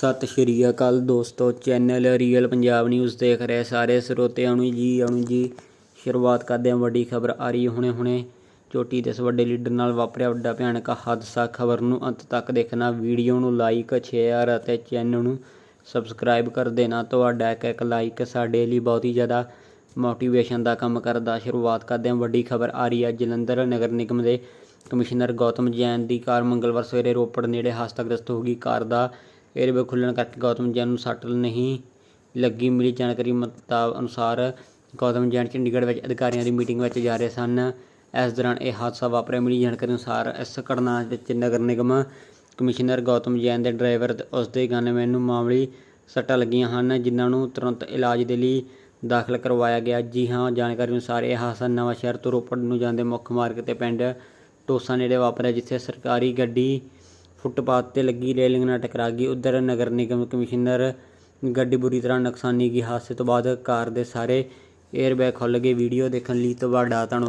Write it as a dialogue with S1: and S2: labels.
S1: ਸਤਿ ਸ਼੍ਰੀ ਅਕਾਲ ਦੋਸਤੋ, channel real Punjab news ਦੇਖ ਰਹੇ ਸਾਰੇ ਸਰੋਤਿਆਂ ਨੂੰ ਜੀ ਅਣੂ ਜੀ। ਸ਼ੁਰੂਆਤ ਕਰਦੇ ਹਾਂ ਵੱਡੀ ਖਬਰ ਆ ਰਹੀ ਹੁਣੇ ਹੁਣੇ। ਚੋਟੀ ਦੇ ਵੱਡੇ ਲੀਡਰ ਨਾਲ ਵਾਪਰਿਆ ਵੱਡਾ ਭਿਆਨਕ ਹਾਦਸਾ। ਖਬਰ ਨੂੰ ਅੰਤ ਤੱਕ ਦੇਖਣਾ, ਵੀਡੀਓ ਨੂੰ ਲਾਈਕ ਸ਼ੇਅਰ ਅਤੇ ਚੈਨਲ ਨੂੰ ਸਬਸਕ੍ਰਾਈਬ ਕਰ ਦੇਣਾ। ਤੁਹਾਡਾ ਇੱਕ ਇੱਕ ਲਾਈਕ ਸਾਡੇ ਲਈ ਬਹੁਤ ਹੀ ਜ਼ਿਆਦਾ ਮੋਟੀਵੇਸ਼ਨ ਦਾ ਕੰਮ ਕਰਦਾ। ਸ਼ੁਰੂਆਤ ਕਰਦੇ ਹਾਂ ਵੱਡੀ ਖਬਰ ਆ ਰਹੀ ਹੈ ਜਲੰਧਰ ਨਗਰ ਨਿਗਮ ਦੇ ਕਮਿਸ਼ਨਰ ਗੌਤਮ ਜੈਨ ਦੀ ਕਾਰ ਮੰਗਲਵਾਰ ਸਵੇਰੇ ਰੋਪੜ ਨੇੜੇ ਹਾਦਸਾਗ੍ਰਸਤ ਹੋ ਗਈ। ਕਾਰ ਦਾ ਏਅਰਬੈਗ ਖੁੱਲਣ ਕਰਕੇ ਗੌਤਮ ਜੈਨ ਨੂੰ ਸੱਟ ਨਹੀਂ ਲੱਗੀ। ਮਿਲੀ ਜਾਣਕਾਰੀ ਮੁਤਾਬਕ ਅਨੁਸਾਰ ਗੌਤਮ ਜੈਨ ਚੰਡੀਗੜ੍ਹ ਵਿੱਚ ਅਧਿਕਾਰੀਆਂ ਦੀ ਮੀਟਿੰਗ ਵਿੱਚ ਜਾ ਰਹੇ ਸਨ। ਇਸ ਦੌਰਾਨ ਇਹ ਹਾਦਸਾ ਵਾਪਰਿਆ। ਮਿਲੀ ਜਾਣਕਾਰੀ ਅਨੁਸਾਰ ਇਸ ਘਟਨਾ ਵਿੱਚ ਨਗਰ ਨਿਗਮ ਕਮਿਸ਼ਨਰ ਗੌਤਮ ਜੈਨ ਦੇ ਡਰਾਈਵਰ ਉਸ ਦੇ ਗਨਮੈਨ ਨੂੰ ਮਾਮੂਲੀ ਸੱਟਾਂ ਲੱਗੀਆਂ ਹਨ, ਜਿਨ੍ਹਾਂ ਨੂੰ ਤੁਰੰਤ ਇਲਾਜ ਦੇ ਲਈ ਦਾਖਲ ਕਰਵਾਇਆ ਗਿਆ। ਜੀ ਹਾਂ, ਜਾਣਕਾਰੀ ਅਨੁਸਾਰ ਇਹ ਹਾਦਸਾ ਨਵਾਂ ਸ਼ਹਿਰ ਤੋਂ ਰੋਪੜ ਨੂੰ ਜਾਂਦੇ ਮੁੱਖ ਮਾਰਗ ਤੇ ਪਿੰਡ ਟੋਸਾ ਨੇੜੇ ਵਾਪਰਿਆ, ਜਿੱਥੇ ਸਰਕਾਰੀ ਗੱਡੀ ਫੁੱਟਪਾਥ ਤੇ ਲੱਗੀ ਰੇਲਿੰਗ ਨਾਲ ਟਕਰਾ ਗਈ ਉਧਰ ਨਗਰ ਨਿਗਮ ਕਮਿਸ਼ਨਰ ਗੱਡੀ ਬੁਰੀ ਤਰ੍ਹਾਂ ਨੁਕਸਾਨੀ ਗਈ। ਹਾਦਸੇ ਤੋਂ ਬਾਅਦ ਕਾਰ ਦੇ ਸਾਰੇ ਏਅਰਬੈਗ ਖੁੱਲ੍ਹ ਗਏ। ਵੀਡੀਓ ਦੇਖਣ ਲਈ ਤੁਹਾਡਾ ਧੰਨਵਾਦ।